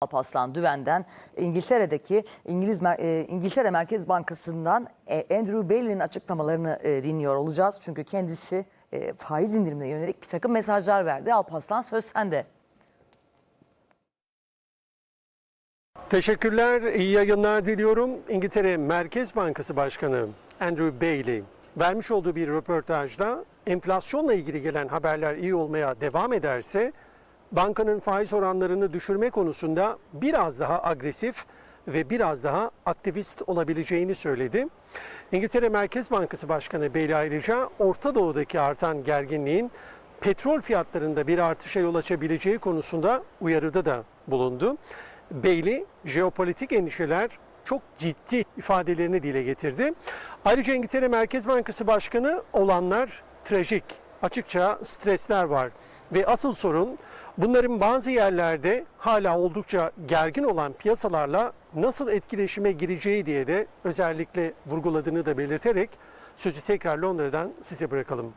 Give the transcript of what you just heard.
Alparslan Düven'den İngiltere'deki İngiliz e, İngiltere Merkez Bankası'ndan e, Andrew Bailey'nin açıklamalarını e, dinliyor olacağız. Çünkü kendisi faiz indirimine yönelik bir takım mesajlar verdi. Alparslan söz sende. Teşekkürler, iyi yayınlar diliyorum. İngiltere Merkez Bankası Başkanı Andrew Bailey vermiş olduğu bir röportajda enflasyonla ilgili gelen haberler iyi olmaya devam ederse bankanın faiz oranlarını düşürme konusunda biraz daha agresif ve biraz daha aktivist olabileceğini söyledi. İngiltere Merkez Bankası Başkanı Bailey ayrıca Orta Doğu'daki artan gerginliğin petrol fiyatlarında bir artışa yol açabileceği konusunda uyarıda da bulundu. Bailey, jeopolitik endişeler çok ciddi ifadelerini dile getirdi. Ayrıca İngiltere Merkez Bankası Başkanı olanlar trajik. Açıkça stresler var ve asıl sorun bunların bazı yerlerde hala oldukça gergin olan piyasalarla nasıl etkileşime gireceği diye de özellikle vurguladığını da belirterek sözü tekrar Londra'dan size bırakalım.